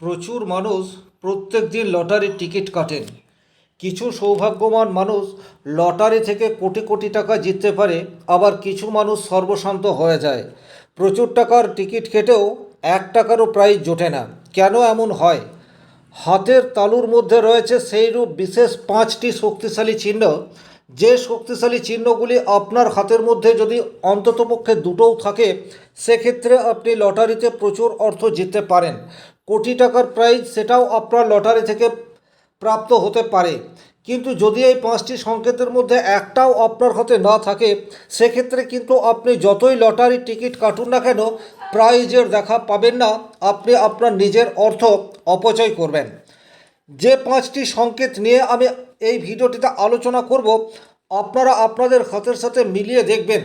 প্রচুর মানুষ প্রত্যেক দিন লটারির টিকিট কাটেন। কিছু সৌভাগ্যবান মানুষ লটারি থেকে কোটি কোটি টাকা জিততে পারে, আবার কিছু মানুষ সর্বশান্ত হয়ে যায়। প্রচুর টাকার টিকিট কেটেও এক টাকারও প্রাইজ জোটে না। কেন এমন হয়? হাতের তালুর মধ্যে রয়েছে সেইরূপ বিশেষ পাঁচটি শক্তিশালী চিহ্ন। যে শক্তিশালী চিহ্নগুলি আপনার হাতের মধ্যে যদি অন্ততপক্ষে দুটোও থাকে, সেক্ষেত্রে আপনি লটারিতে প্রচুর অর্থ জিততে পারেন। কোটি টাকার প্রাইজ সেটাও আপনার লটারি থেকে প্রাপ্ত হতে পারে। কিন্তু যদি এই পাঁচটি সংকেতের মধ্যে একটাও আপনার হাতে না থাকে, সেক্ষেত্রে কিন্তু আপনি যতই লটারির টিকিট কাটুন না কেন প্রাইজের দেখা পাবেন না। আপনি আপনার নিজের অর্থ অপচয় করবেন। যে পাঁচটি সংকেত নিয়ে আমি এই ভিডিওটিতে আলোচনা করব, আপনারা আপনাদের হাতের সাথে মিলিয়ে দেখবেন।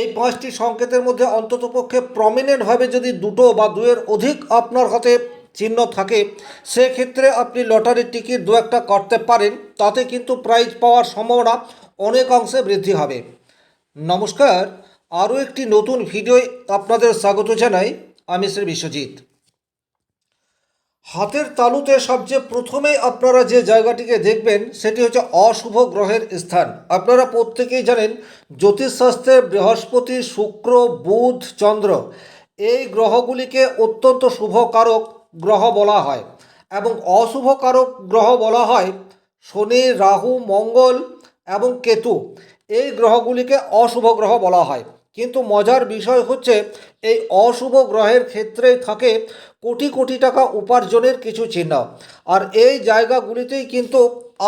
এই পাঁচটি সংকেতের মধ্যে অন্ততপক্ষে প্রমিনেন্টভাবে যদি দুটো বা দুয়ের অধিক আপনার হাতে চিহ্ন থাকে, সেক্ষেত্রে আপনি লটারির টিকিট দু একটা করতে পারেন, তাতে কিন্তু প্রাইজ পাওয়ার সম্ভাবনা অনেক অংশে বৃদ্ধি হবে। নমস্কার, আরও একটি নতুন ভিডিও আপনাদের স্বাগত জানাই, আমি শ্রী বিশ্বজিৎ। হাতের তালুতে সবচেয়ে প্রথমে আপনারা যে জায়গাটিকে দেখবেন, সেটি হচ্ছে অশুভ গ্রহের স্থান। আপনারা প্রত্যেকেই জানেন, জ্যোতিষশাস্ত্রে বৃহস্পতি, শুক্র, বুধ, চন্দ্র, এই গ্রহগুলিকে অত্যন্ত শুভকারক গ্রহ বলা হয় এবং অশুভ কারক গ্রহ বলা হয় শনি, রাহু, মঙ্গল এবং কেতু। এই গ্রহগুলিকে অশুভ গ্রহ বলা হয়। কিন্তু মজার বিষয় হচ্ছে, এই অশুভ গ্রহের ক্ষেত্রেই থাকে কোটি কোটি টাকা উপার্জনের কিছু চিহ্ন। আর এই জায়গাগুলিতেই কিন্তু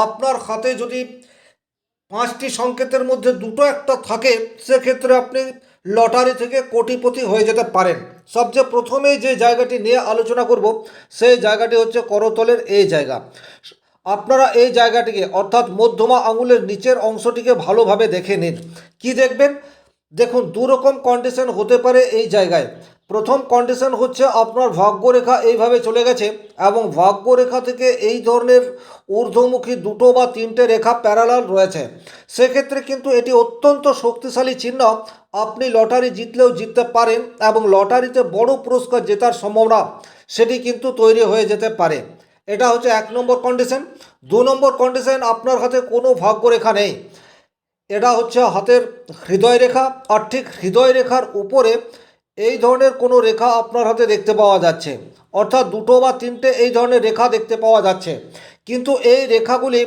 আপনার হাতে যদি পাঁচটি সংকেতের মধ্যে দুটো একটা থাকে, সেক্ষেত্রে আপনি লটারি থেকে কোটিপতি হয়ে যেতে পারেন। সবচেয়ে প্রথমেই যে জায়গাটি নিয়ে আলোচনা করব, সেই জায়গাটি হচ্ছে করতলের এই জায়গা। আপনারা এই জায়গাটিকে, অর্থাৎ মধ্যমা আঙুলের নিচের অংশটিকে ভালোভাবে দেখে নিন। কি দেখবেন? দেখুন দু রকম কন্ডিশন হতে পারে এই জায়গায়। প্রথম কন্ডিশন হচ্ছে আপনার ভাগ্যরেখা এইভাবে চলে গেছে এবং ভাগ্যরেখা থেকে এই ধরনের ঊর্ধ্বমুখী দুটো বা তিনটে রেখা প্যারালাল রয়েছে। সেক্ষেত্রে কিন্তু এটি অত্যন্ত শক্তিশালী চিহ্ন। আপনি লটারি জিতলেও জিততে পারেন এবং লটারিতে বড় পুরস্কার জেতার সম্ভাবনা সেটি কিন্তু তৈরি হয়ে যেতে পারে। এটা হচ্ছে এক নম্বর কন্ডিশন দু নম্বর কন্ডিশন আপনার হাতে কোনো ভাগ্যরেখা নেই। এটা হচ্ছে হাতের হৃদয় রেখা আর ঠিক হৃদয় রেখার উপরে এই ধরনের কোনো রেখা আপনার হাতে দেখতে পাওয়া যাচ্ছে। অর্থাৎ দুটো বা তিনটে এই ধরনের রেখা দেখতে পাওয়া যাচ্ছে। কিন্তু এই রেখাগুলি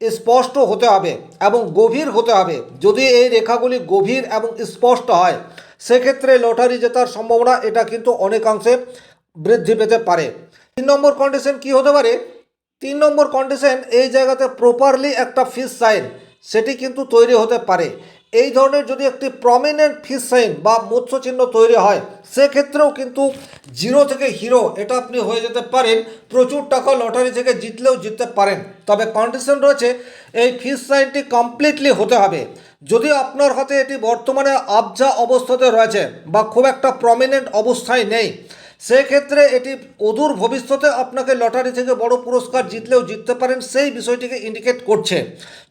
স্পষ্ট হতে হবে এবং গভীর হতে হবে। যদি এই রেখাগুলি গভীর এবং স্পষ্ট হয়, সেক্ষেত্রে লটারি জেতার সম্ভাবনা এটা কিন্তু অনেকাংশে বৃদ্ধি পেতে পারে। তিন নম্বর কন্ডিশন কি হতে পারে? তিন নম্বর কন্ডিশন এই জায়গাতে প্রপারলি একটা ফিস সাইন সেটি কিন্তু তৈরি হতে পারে। এই ধরনের যদি একটি প্রমিনেন্ট ফিস সাইন বা মৎস্য চিহ্ন তৈরি হয়, সেক্ষেত্রেও কিন্তু জিরো থেকে হিরো এটা আপনি হয়ে যেতে পারেন, প্রচুর টাকা লটারি থেকে জিতলেও জিততে পারেন। তবে কন্ডিশন রয়েছে, এই ফিস সাইনটি কমপ্লিটলি হতে হবে। যদি আপনার হাতে এটি বর্তমানে আবজা অবস্থাতে রয়েছে বা খুব একটা প্রমিনেন্ট অবস্থায় নেই সেক্ষেত্রে এটি অদূর ভবিষ্যতে আপনাকে লটারি থেকে বড় পুরস্কার জিতলেও জিততে পারেন, সেই বিষয়টিকে ইন্ডিকেট করছে।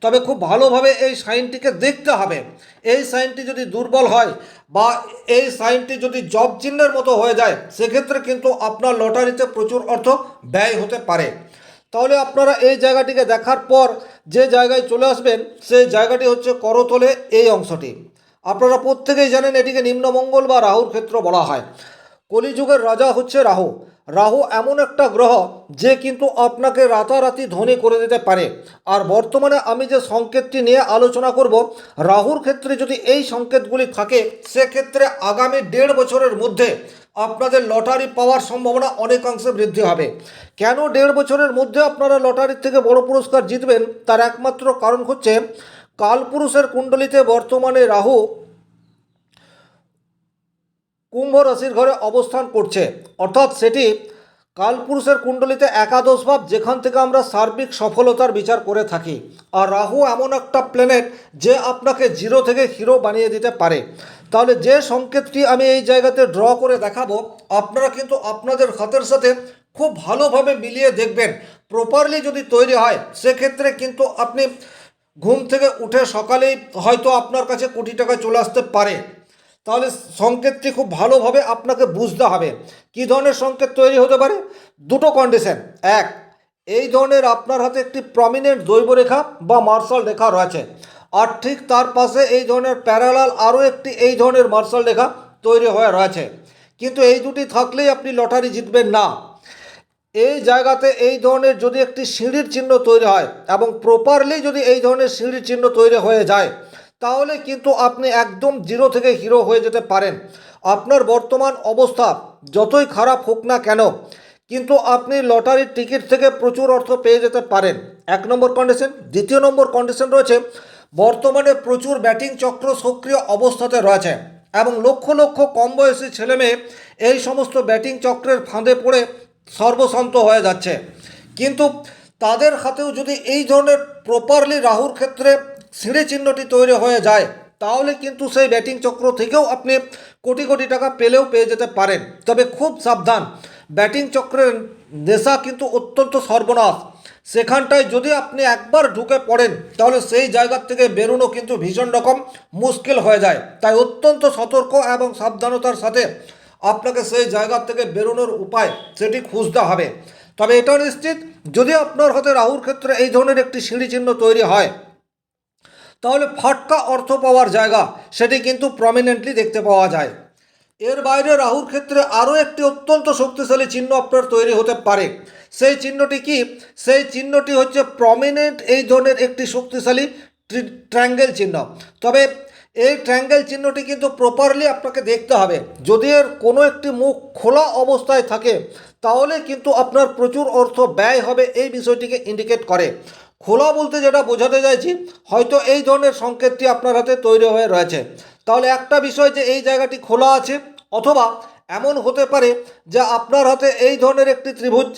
তবে খুব ভালোভাবে এই সাইনটিকে দেখতে হবে। এই সাইনটি যদি দুর্বল হয় বা এই সাইনটি যদি জব চিহ্নের মতো হয়ে যায়, সেক্ষেত্রে কিন্তু আপনার লটারিতে প্রচুর অর্থ ব্যয় হতে পারে। তাহলে আপনারা এই জায়গাটিকে দেখার পর যে জায়গায় চলে আসবেন, সেই জায়গাটি হচ্ছে করতলে এই অংশটি। আপনারা প্রত্যেকেই জানেন এটিকে নিম্নমঙ্গল বা রাহুর ক্ষেত্র বলা হয়। কলিযুগের রাজা হচ্ছে রাহু। রাহু এমন একটা গ্রহ যে কিন্তু আপনাকে রাতারাতি ধনী করে দিতে পারে। আর বর্তমানে আমি যে সংকেতটি নিয়ে আলোচনা করব, রাহুর ক্ষেত্রে যদি এই সংকেতগুলি থাকে, সেক্ষেত্রে আগামী দেড় বছরের মধ্যে আপনাদের লটারি পাওয়ার সম্ভাবনা অনেকাংশে বৃদ্ধি হবে। কেন দেড় বছরের মধ্যে আপনারা লটারির থেকে বড় পুরস্কার জিতবেন, তার একমাত্র কারণ হচ্ছে, কালপুরুষের কুণ্ডলিতে বর্তমানে রাহু কুম্ভ রাশির ঘরে অবস্থান করছে। অর্থাৎ সেটি কালপুরুষের কুণ্ডলিতে একাদশ ভাব, যেখান থেকে আমরা সার্বিক সফলতার বিচার করে থাকি। আর রাহু এমন একটা প্ল্যানেট যে আপনাকে জিরো থেকে হিরো বানিয়ে দিতে পারে। তাহলে যে সংকেতটি আমি এই জায়গাতে ড্র করে দেখাবো, আপনারা কিন্তু আপনাদের হাতের সাথে খুব ভালোভাবে মিলিয়ে দেখবেন। প্রপারলি যদি তৈরি হয়, সেক্ষেত্রে কিন্তু আপনি ঘুম থেকে উঠে সকালেই হয়তো আপনার কাছে কোটি টাকা চলে আসতে পারে। তাহলে সংকেতটি খুব ভালোভাবে আপনাকে বুঝতে হবে। কী ধরনের সংকেত তৈরি হতে পারে? দুটো কন্ডিশন এক, এই ধরনের আপনার হাতে একটি প্রমিনেন্ট দৈবরেখা বা মার্শাল রেখা রয়েছে। আর ঠিক তার পাশে এই ধরনের প্যারালাল আরও একটি এই ধরনের মার্শাল রেখা তৈরি হয়ে রয়েছে। কিন্তু এই দুটি থাকলেই আপনি লটারি জিতবেন না। এই জায়গাতে এই ধরনের যদি একটি সিঁড়ির চিহ্ন তৈরি হয় এবং প্রপারলি যদি এই ধরনের সিঁড়ির চিহ্ন তৈরি হয়ে যায় তাহলে কিন্তু আপনি একদম জিরো থেকে হিরো হয়ে যেতে পারেন। আপনার বর্তমান অবস্থা যতই খারাপ হোক না কেন, কিন্তু আপনি লটারির টিকিট থেকে প্রচুর অর্থ পেয়ে যেতে পারেন। এক নম্বর কন্ডিশন দ্বিতীয় নম্বর কন্ডিশন রয়েছে, বর্তমানে প্রচুর ব্যাটিং চক্র সক্রিয় অবস্থাতে রয়েছে এবং লক্ষ লক্ষ কম বয়সী ছেলেমেয়ে এই সমস্ত ব্যাটিং চক্রের ফাঁদে পড়ে সর্বশান্ত হয়ে যাচ্ছে। কিন্তু তাদের হাতেও যদি এই ধরনের প্রপারলি রাহুর ক্ষেত্রে সিঁড়ি চিহ্নটি তৈরি হয়ে যায়, তাহলে কিন্তু সেই ব্যাটিং চক্র থেকেও আপনি কোটি কোটি টাকা পেলেও পেয়ে যেতে পারেন। তবে খুব সাবধান, ব্যাটিং চক্রের নেশা কিন্তু অত্যন্ত সর্বনাশ। সেখানটায় যদি আপনি একবার ঢুকে পড়েন, তাহলে সেই জায়গার থেকে বেরোনো কিন্তু ভীষণ রকম মুশকিল হয়ে যায়। তাই অত্যন্ত সতর্ক এবং সাবধানতার সাথে আপনাকে সেই জায়গা থেকে বেরোনোর উপায় সেটি খুঁজতে হবে। তবে এটা নিশ্চিত, যদি আপনার হাতে রাহুর ক্ষেত্রে এই ধরনের একটি সিঁড়ি চিহ্ন তৈরি হয় তাহলে ফাটকা অর্থ পাওয়ার জায়গা, সেটি কিন্তু প্রমিনেন্টলি দেখতে পাওয়া যায়। এর বাইরে রাহুর ক্ষেত্রে আরও একটি অত্যন্ত শক্তিশালী চিহ্ন আপনার তৈরি হতে পারে। সেই চিহ্নটি কি? সেই চিহ্নটি হচ্ছে প্রমিনেন্ট এই ধরনের একটি শক্তিশালী ট্র্যাঙ্গেল চিহ্ন। তবে এই ট্র্যাঙ্গেল চিহ্নটি কিন্তু প্রপারলি আপনাকে দেখতে হবে। যদি এর কোনো একটি মুখ খোলা অবস্থায় থাকে, তাহলে কিন্তু আপনার প্রচুর অর্থ ব্যয় হবে এই বিষয়টিকে ইন্ডিকেট করে। খোলা বলতে যেটা বোঝাতে চাইছি, হয়তো এই ধরনের সংকেতটি আপনার হাতে তৈরি হয়ে রয়েছে। তাহলে একটা বিষয় যে এই জায়গাটি খোলা আছে, অথবা এমন হতে পারে যে আপনার হাতে এই ধরনের একটি ত্রিভুজ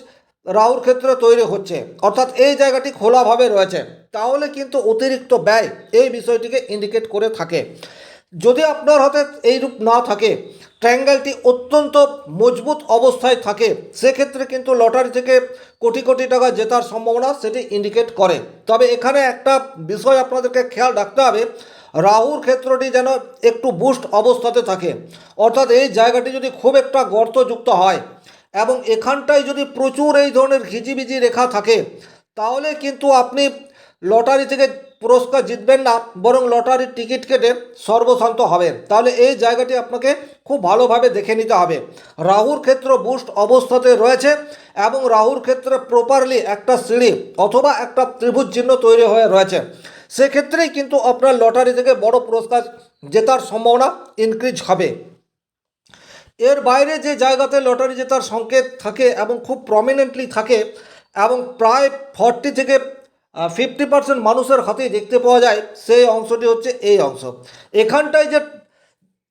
রাহুর ক্ষেত্রে তৈরি হচ্ছে, অর্থাৎ এই জায়গাটি খোলাভাবে রয়েছে। তাহলে কিন্তু অতিরিক্ত ব্যয় এই বিষয়টিকে ইন্ডিকেট করে থাকে। যদি আপনার হাতে এই রূপ না থাকে ট্রায়াঙ্গেলটি অত্যন্ত মজবুত অবস্থায় থাকে, সেক্ষেত্রে কিন্তু লটারি থেকে কোটি কোটি টাকা জেতার সম্ভাবনা সেটি ইন্ডিকেট করে। তবে এখানে একটা বিষয় আপনাদেরকে খেয়াল রাখতে হবে, রাহুর ক্ষেত্রটি যেন একটু বুস্ট অবস্থাতে থাকে। অর্থাৎ এই জায়গাটি যদি খুব একটা গর্তযুক্ত হয় এবং এখানটায় যদি প্রচুর এই ধরনের ঘিজিবিজি রেখা থাকে, তাহলে কিন্তু আপনি লটারি থেকে পুরস্কার জিতবেন না, বরং লটারির টিকিট কেটে সর্বশান্ত হবেন। তাহলে এই জায়গাটি আপনাকে খুব ভালোভাবে দেখে নিতে হবে। রাহুর ক্ষেত্র বুস্ট অবস্থাতে রয়েছে এবং রাহুর ক্ষেত্রে প্রপারলি একটা সিঁড়ি অথবা একটা ত্রিভুজ চিহ্ন তৈরি হয়ে রয়েছে। সেক্ষেত্রেই কিন্তু আপনার লটারি থেকে বড় পুরস্কার জেতার সম্ভাবনা ইনক্রিজ হবে। এর বাইরে যে জায়গাতে লটারি জেতার সংকেত থাকে এবং খুব প্রমিনেন্টলি থাকে এবং প্রায় ফর্টি থেকে ফিফটি পার্সেন্ট মানুষের হাতেই দেখতে পাওয়া যায়, সেই অংশটি হচ্ছে এই অংশ। এখানটায় যে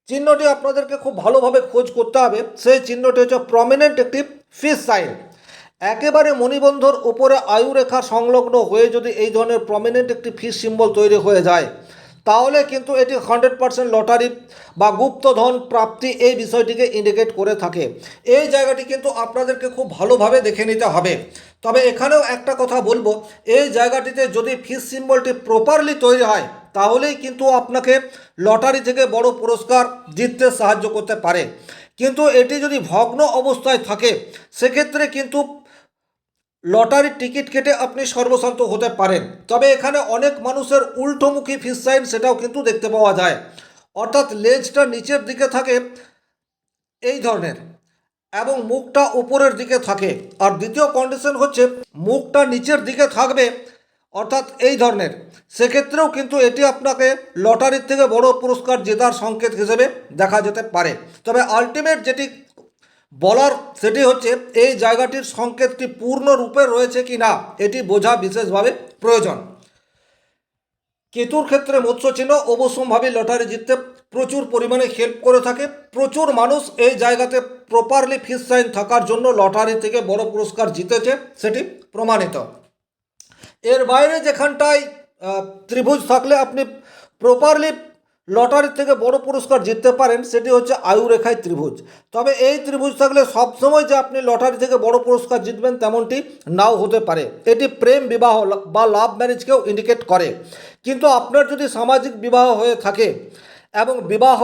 চিহ্নটি আপনাদেরকে খুব ভালোভাবে খোঁজ করতে হবে, সেই চিহ্নটি হচ্ছে প্রমিনেন্ট একটি ফিস সাইন একেবারে মণিবন্ধর উপরে আয়ুরেখা সংলগ্ন হয়ে যদি এই ধরনের প্রমিনেন্ট একটি ফিস সিম্বল তৈরি হয়ে যায় তাহলে কিন্তু এটি হান্ড্রেড পার্সেন্ট লটারি বা গুপ্তধন প্রাপ্তি এই বিষয়টিকে ইন্ডিকেট করে থাকে। এই জায়গাটি কিন্তু আপনাদেরকে খুব ভালোভাবে দেখে নিতে হবে। তবে এখানেও একটা কথা বলব, এই জায়গাটিতে যদি ফিস সিম্বলটি প্রপারলি তৈরি হয়, তাহলেই কিন্তু আপনাকে লটারি থেকে বড় পুরস্কার জিততে সাহায্য করতে পারে। কিন্তু এটি যদি ভগ্ন অবস্থায় থাকে, সেক্ষেত্রে কিন্তু লটারির টিকিট কেটে আপনি সর্বশান্ত হতে পারেন। তবে এখানে অনেক মানুষের উল্টোমুখী ফিস সাইন সেটাও কিন্তু দেখতে পাওয়া যায়। অর্থাৎ লেজটা নিচের দিকে থাকে এই ধরনের এবং মুখটা উপরের দিকে থাকে। আর দ্বিতীয় কন্ডিশন হচ্ছে মুখটা নিচের দিকে থাকবে, অর্থাৎ এই ধরনের। সেক্ষেত্রেও কিন্তু এটি আপনাকে লটারির থেকে বড় পুরস্কার জেতার সংকেত হিসেবে দেখা যেতে পারে। তবে আলটিমেট যেটি বলার সেটি হচ্ছে, এই জায়গাটির সংকেতটি পূর্ণরূপে রয়েছে কি না এটি বোঝা বিশেষভাবে প্রয়োজন। কেতুর ক্ষেত্রে মৎস্য চিহ্ন অবশ্যমভাবে লটারি জিততে প্রচুর পরিমাণে হেল্প করে থাকে। প্রচুর মানুষ এই জায়গাতে প্রপারলি ফিস সাইন থাকার জন্য লটারি থেকে বড় পুরস্কার জিতেছে, সেটি প্রমাণিত। এর বাইরে যেখানটায় ত্রিভুজ থাকলে আপনি প্রপারলি লটারি থেকে বড় পুরস্কার জিততে পারেন সেটি হচ্ছে আয়ুরেখায় ত্রিভুজ। তবে এই ত্রিভুজ থাকলে সবসময় যে আপনি লটারি থেকে বড় পুরস্কার জিতবেন তেমনটি নাও হতে পারে। এটি প্রেম বিবাহ বা লাভ ম্যারেজকেও ইন্ডিকেট করে। কিন্তু আপনার যদি সামাজিক বিবাহ হয়ে থাকে এবং বিবাহ,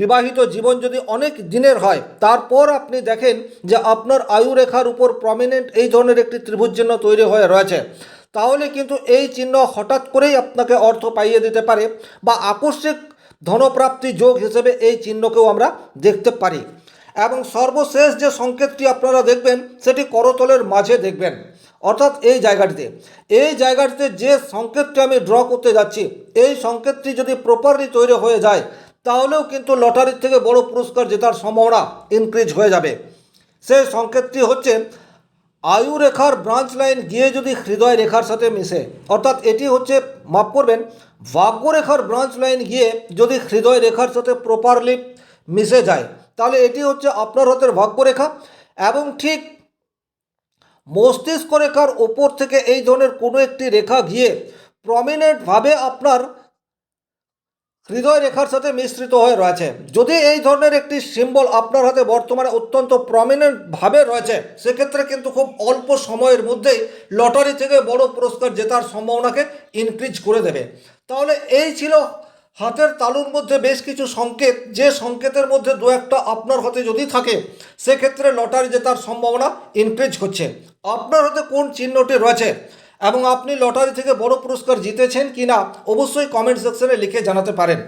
বিবাহিত জীবন যদি অনেক দিনের হয়, তারপর আপনি দেখেন যে আপনার আয়ু রেখার উপর প্রমিনেন্ট এই ধরনের একটি ত্রিভুজ চিহ্ন তৈরি হয়ে রয়েছে। তাহলে কিন্তু এই চিহ্ন হঠাৎ করেই আপনাকে অর্থ পাইয়ে দিতে পারে বা আকস্মিক ধনপ্রাপ্তি যোগ হিসেবে এই চিহ্নকেও আমরা দেখতে পারি। এবং সর্বশেষ যে সংকেতটি আপনারা দেখবেন, সেটি করতলের মাঝে দেখবেন। অর্থাৎ এই জায়গাটিতে। এই জায়গাটিতে যে সংকেতটি আমি ড্র করতে যাচ্ছি, এই সংকেতটি যদি প্রপারলি তৈরি হয়ে যায়, তাহলেও কিন্তু লটারির থেকে বড় পুরস্কার জেতার সম্ভাবনা ইনক্রিজ হয়ে যাবে। সেই সংকেতটি হচ্ছে আয়ু রেখার ব্রাঞ্চ লাইন গিয়ে যদি হৃদয় রেখার সাথে মিশে, অর্থাৎ এটি হচ্ছে, মাফ করবেন, ভাগ্যরেখার ব্রাঞ্চ লাইন গিয়ে যদি হৃদয় রেখার সাথে প্রপারলি মিশে যায়, তাহলে এটি হচ্ছে আপনার হাতের ভাগ্যরেখা এবং ঠিক মস্তিষ্ক রেখার ওপর থেকে এই ধরনের কোনো একটি রেখা গিয়ে প্রমিনেন্টভাবে আপনার হৃদয় রেখার সাথে মিশ্রিত হয়ে রয়েছে। যদি এই ধরনের একটি সিম্বল আপনার হাতে বর্তমানে অত্যন্ত প্রমিনেন্টভাবে রয়েছে, সেক্ষেত্রে কিন্তু খুব অল্প সময়ের মধ্যেই লটারি থেকে বড় পুরস্কার জেতার সম্ভাবনাকে ইনক্রিজ করে দেবে। তাহলে এই ছিল হাতের তালুর মধ্যে বেশ কিছু সংকেত। যে সংকেতের মধ্যে দু একটা আপনার হাতে যদি থাকে, সেক্ষেত্রে লটারি জেতার সম্ভাবনা ইনক্রিজ হচ্ছে। আপনার হাতে কোন চিহ্নটি রয়েছে? এবং আপনি লটারি থেকে বড় পুরস্কার জিতেছেন কি না, অবশ্যই কমেন্ট সেকশনে লিখে জানাতে পারেন।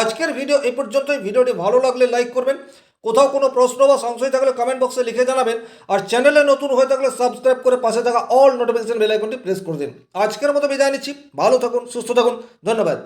আজকের ভিডিও এই পর্যন্তই। ভিডিওটি ভালো লাগলে লাইক করবেন। কোথাও কোনো প্রশ্ন বা সংশয় থাকলে কমেন্ট বক্সে লিখে জানাবেন। আর চ্যানেলে নতুন হয়ে থাকলে সাবস্ক্রাইব করে পাশে থাকা অল নোটিফিকেশন বেল আইকনটি প্রেস করে দিন। আজকের মতো বিদায় নিচ্ছি। ভালো থাকুন, সুস্থ থাকুন। ধন্যবাদ।